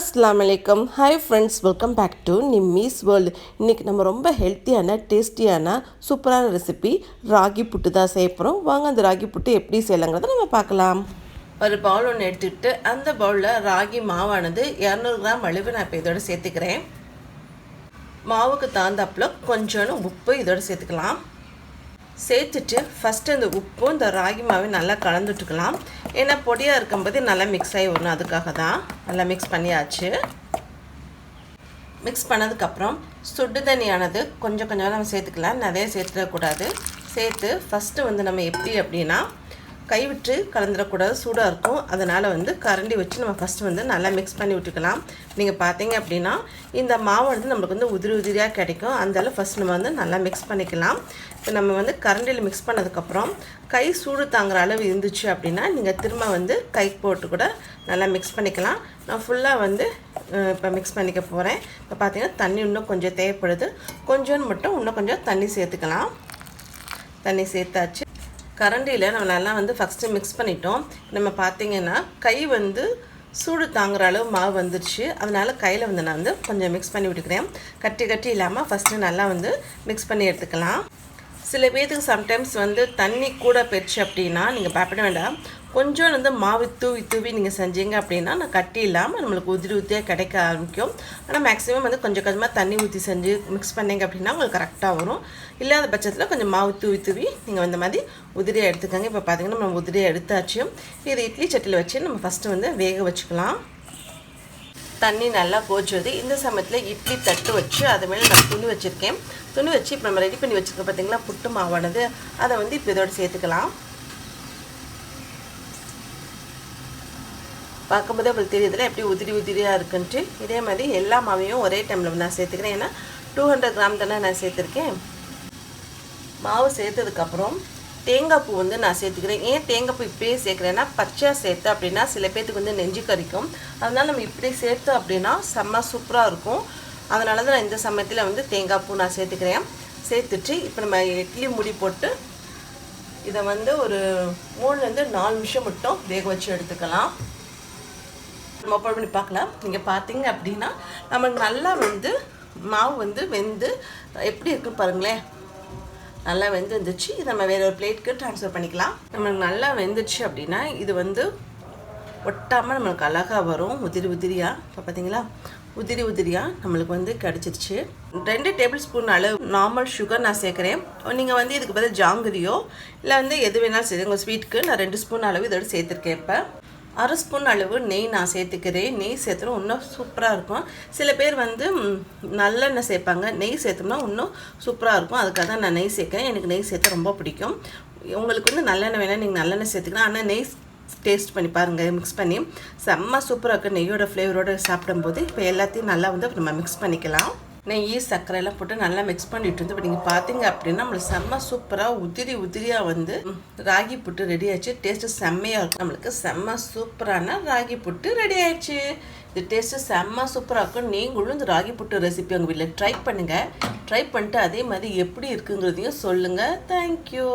அஸ்லாம் வலைக்கம் hi friends welcome back to Nimmi's world இன்றைக்கி நம்ம ரொம்ப ஹெல்த்தியான டேஸ்டியான சூப்பரான ரெசிபி ராகி புட்டு தான் செய்ய போகிறோம் வாங்க அந்த ராகி புட்டு எப்படி செய்யலாங்கிறத நம்ம பார்க்கலாம். ஒரு பவுல் ஒன்று எடுத்துக்கிட்டு அந்த பவுலில் ராகி மாவானது இரநூறு கிராம் அளவு நான் இப்போ இதோட சேர்த்துக்கிறேன். மாவுக்கு தகுந்தாப்புல கொஞ்சோன்னு உப்பு இதோட சேர்த்துக்கலாம். சேர்த்துட்டு ஃபஸ்ட்டு இந்த உப்பும் இந்த ராகி மாவையும் நல்லா கலந்துட்டுக்கலாம். ஏன்னா பொடியாக இருக்கும்போது நல்லா மிக்ஸ் ஆகி வரணும். அதுக்காக தான் நல்லா மிக்ஸ் பண்ணியாச்சு. மிக்ஸ் பண்ணதுக்கப்புறம் சுடு தண்ணியானது கொஞ்சம் கொஞ்சமாக நம்ம சேர்த்துக்கலாம். நிறைய சேர்த்துடக்கூடாது. சேர்த்து ஃபஸ்ட்டு வந்து நம்ம எப்படி அப்படின்னா கைவிட்டு கலந்துடக்கூடாது சூடாக இருக்கும். அதனால் வந்து கரண்டி வச்சு நம்ம ஃபஸ்ட்டு வந்து நல்லா மிக்ஸ் பண்ணி விட்டுக்கலாம். நீங்கள் பார்த்தீங்க அப்படின்னா இந்த மாவு வந்து நம்மளுக்கு வந்து உதிரி உதிரியாக கிடைக்கும். அந்தால ஃபஸ்ட் நம்ம வந்து நல்லா மிக்ஸ் பண்ணிக்கலாம். இப்போ நம்ம வந்து கரண்டியில் மிக்ஸ் பண்ணதுக்கப்புறம் கை சூடு தாங்குற அளவு இருந்துச்சு அப்படின்னா நீங்கள் திரும்ப வந்து கை போட்டு கூட நல்லா மிக்ஸ் பண்ணிக்கலாம். நான் ஃபுல்லாக வந்து இப்போ மிக்ஸ் பண்ணிக்க போகிறேன் இப்போ பார்த்தீங்கன்னா தண்ணி இன்னும் கொஞ்சம் தேவைப்படுது. கொஞ்சோன்னு மட்டும் இன்னும் கொஞ்சம் தண்ணி சேர்த்துக்கலாம். தண்ணி சேர்த்தாச்சு. கரண்டியில் நம்ம நல்லா வந்து ஃபஸ்ட்டு மிக்ஸ் பண்ணிட்டோம். நம்ம பார்த்தீங்கன்னா கை வந்து சூடு தாங்குற அளவு மாவு வந்துருச்சு. அதனால் கையில் வந்து நான் வந்து கொஞ்சம் மிக்ஸ் பண்ணி விட்டுக்கிறேன். கட்டி கட்டி இல்லாமல் ஃபஸ்ட்டு நல்லா வந்து மிக்ஸ் பண்ணி எடுத்துக்கலாம். சில பேர்த்துக்கு சம்டைம்ஸ் வந்து தண்ணி கூட போயிடுச்சு அப்படின்னா நீங்கள் பயப்பட வேண்டாம். கொஞ்சம் வந்து மாவு தூவி தூவி நீங்கள் செஞ்சீங்க அப்படின்னா நான் கட்டி இல்லாமல் நம்மளுக்கு உதிரி உதிரியாக கிடைக்க ஆரம்பிக்கும். ஆனால் மேக்ஸிமம் வந்து கொஞ்சம் கொஞ்சமாக தண்ணி ஊற்றி செஞ்சு மிக்ஸ் பண்ணிங்க அப்படின்னா உங்களுக்கு கரெக்டாக வரும். இல்லாத பட்சத்தில் கொஞ்சம் மாவு தூவி தூவி நீங்கள் இந்த மாதிரி உதிரியாக எடுத்துக்கோங்க. இப்போ பார்த்தீங்கன்னா நம்ம உதிரியாக எடுத்தாச்சு. இது இட்லி சட்டியில் வச்சு நம்ம ஃபஸ்ட்டு வந்து வேக வச்சுக்கலாம். தண்ணி நல்லா போச்சுது. இந்த சமயத்தில் இட்லி தட்டு வச்சு அது மேலே நான் துணி வச்சுருக்கேன். துணி வச்சு இப்போ நம்ம ரெடி பண்ணி வச்சுருக்கோம் பார்த்தீங்களா புட்டு மாவானது. அதை வந்து இப்போ இதோட சேர்த்துக்கலாம். பார்க்கும்போது உங்களுக்கு தெரியுதுல எப்படி உதிரி உதிரியாக இருக்குன்ட்டு. இதே மாதிரி எல்லா மாவையும் ஒரே டைமில் நான் சேர்த்துக்கிறேன். ஏன்னா டூ ஹண்ட்ரட் கிராம் தானே நான் சேர்த்துருக்கேன். மாவு சேர்த்ததுக்கப்புறம் தேங்காய் பூ வந்து நான் சேர்த்துக்கிறேன். ஏன் தேங்காய் பூ இப்படியே சேர்க்குறேன்னா பச்சையாக சேர்த்து அப்படின்னா சில பேர்த்துக்கு வந்து நெஞ்சு கறிக்கும் அதனால் நம்ம இப்படி சேர்த்து அப்படின்னா செம்ம சூப்பராக இருக்கும். அதனால தான் நான் இந்த சமயத்தில் வந்து தேங்காய் பூ நான் சேர்த்துக்கிறேன். சேர்த்துட்டு இப்போ நம்ம இட்லி முடி போட்டு இதை வந்து ஒரு மூணுலேருந்து நாலு நிமிஷம் மட்டும் வேக வச்சு எடுத்துக்கலாம். நம்ம ஓப்பன் பண்ணி பார்க்கலாம். நீங்கள் பார்த்தீங்க அப்படின்னா நமக்கு நல்லா வந்து மாவு வந்து வெந்து எப்படி இருக்குன்னு பாருங்களேன். நல்லா வெந்துருந்துச்சு இது நம்ம வேறு ஒரு பிளேட்க்கு ட்ரான்ஸ்ஃபர் பண்ணிக்கலாம். நம்மளுக்கு நல்லா வெந்துருச்சு அப்படின்னா இது வந்து ஒட்டாமல் நம்மளுக்கு அழகாக வரும். உதிரி உதிரியாக இப்போ பார்த்தீங்களா உதிரி உதிரியாக நம்மளுக்கு வந்து கிடச்சிருச்சு. ரெண்டு டேபிள் ஸ்பூன் அளவு நார்மல் சுகர் நான் சேர்க்குறேன். நீங்கள் வந்து இதுக்கு பதில் ஜாங்கிரியோ இல்லை வந்து எது வேணாலும் சரி உங்கள் ஸ்வீட்டுக்கு நான் ரெண்டு ஸ்பூன் அளவு இதோட சேர்த்துருக்கேன் இப்போ. அரை ஸ்பூன் அளவு நெய் நான் சேர்த்துக்கிறேன். நெய் சேர்த்துறோம் இன்னும் சூப்பராக இருக்கும். சில பேர் வந்து நல்லெண்ணெய் சேர்ப்பாங்க. நெய் சேர்த்தோம்னா இன்னும் சூப்பராக இருக்கும். அதுக்காக தான் நான் நெய் சேர்க்கேன் எனக்கு நெய் சேர்த்தா ரொம்ப பிடிக்கும். உங்களுக்கு வந்து நல்லெண்ணெய் வேணால் நீங்கள் நல்லெண்ணெய் சேர்த்துக்கலாம். ஆனால் நெய் டேஸ்ட் பண்ணி பாருங்கள் மிக்ஸ் பண்ணி செம்ம சூப்பராக இருக்குது நெய்யோட ஃப்ளேவரோடு சாப்பிடும்போது. இப்போ எல்லாத்தையும் நல்லா வந்து நம்ம மிக்ஸ் பண்ணிக்கலாம். நெய் சர்க்கரையெல்லாம் போட்டு நல்லா மிக்ஸ் பண்ணிட்டு வந்து இப்போ நீங்கள் பார்த்தீங்க அப்படின்னா நம்மளுக்கு செம்ம சூப்பராக உதிரி உதிரியாக வந்து ராகி புட்டு ரெடி ஆயிடுச்சு டேஸ்ட்டு செம்மையாக இருக்கும். நம்மளுக்கு செம்ம சூப்பரான ராகி புட்டு ரெடி ஆயிடுச்சு. இது டேஸ்ட்டு செம்ம சூப்பராக இருக்கும். நீங்களும் இந்த ராகி புட்டு ரெசிபி உங்கள் வீட்டில் ட்ரை பண்ணுங்கள் ட்ரை பண்ணிட்டு அதே மாதிரி எப்படி இருக்குங்கிறதையும் சொல்லுங்கள் தேங்க்யூ